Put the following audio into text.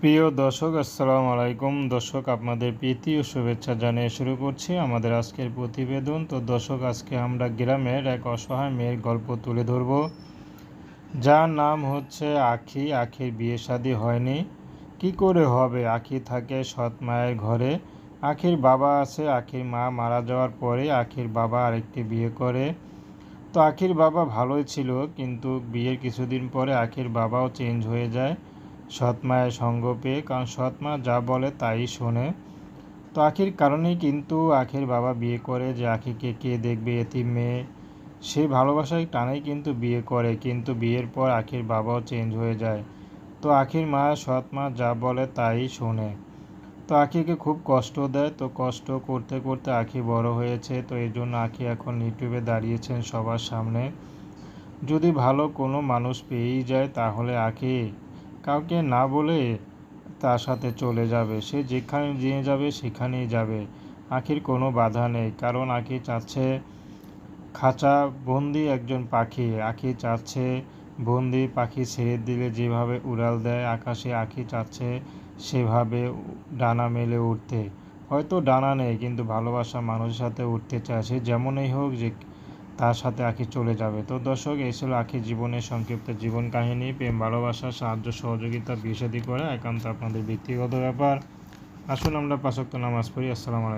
প্রিয় দর্শক, আসসালামু আলাইকুম। দর্শক, আপনাদের প্রীতি ও শুভেচ্ছা জানিয়ে শুরু করছি আমাদের আজকের প্রতিবেদন। তো দর্শক, আজকে আমরা গ্রামের এক অসহায় মেয়ের গল্প তুলে ধরব। যার নাম হচ্ছে আখি। আখির বিয়ে শাদী হয়নি। কি করে হবে? আখি থাকে সৎ মায়ের ঘরে। আখির বাবা আছে, আখির মা মারা যাওয়ার পরে আখির বাবা আরেকটি বিয়ে করে। তো আখির বাবা ভালোই ছিল, কিন্তু বিয়ের কিছুদিন পরে আখির বাবাও চেঞ্জ হয়ে যায়। সৎ মায়ের সঙ্গ পেয়ে, কারণ সৎ মা যা বলে তাই শোনে। তো আখির কারণেই কিন্তু আখির বাবা বিয়ে করে যে আখিকে কে দেখবে এতিম মেয়ে। সে ভালোবাসায় টানেই কিন্তু বিয়ে করে, কিন্তু বিয়ের পর আখির বাবাও চেঞ্জ হয়ে যায়। তো আখির মা, সৎ মা যা বলে তাই শোনে। তো আখিকে খুব কষ্ট দেয়, তো কষ্ট করতে করতে আখি বড় হয়েছে, তো এই জন্য আখি এখন ইউটিউবে দাঁড়িয়েছেন সবার সামনে। যদি ভালো কোনো মানুষ পেয়েই যায়, তাহলে আখি কাউকে না বলে তার সাথে চলে যাবে। সে যেখানে নিয়ে যাবে, সেখানেই যাবে। আখির কোনো বাধা নেই, কারণ আখি চাচ্ছে খাঁচা বন্দি একজন পাখি। আখি চাচ্ছে বন্দি পাখি ছেড়ে দিলে যেভাবে উড়াল দেয় আকাশে, আখি চাচ্ছে সেভাবে ডানা মেলে উঠতে হয়তো ডানা নেই, কিন্তু ভালোবাসা মানুষের সাথে উঠতে চায়। সে যেমনই হোক যে তার সাথে আখি চলে যাবে। তো দর্শক, এই ছিল আখির জীবনের সংক্ষিপ্ত জীবন কাহিনী। প্রেম, ভালোবাসা, সাহায্য, সহযোগিতা বিষাদি করে একান্ত আপনাদের ব্যক্তিগত ব্যাপার। আসুন আমরা পাশক্ত নামাজ পড়ি। আসসালামু আলাইকুম।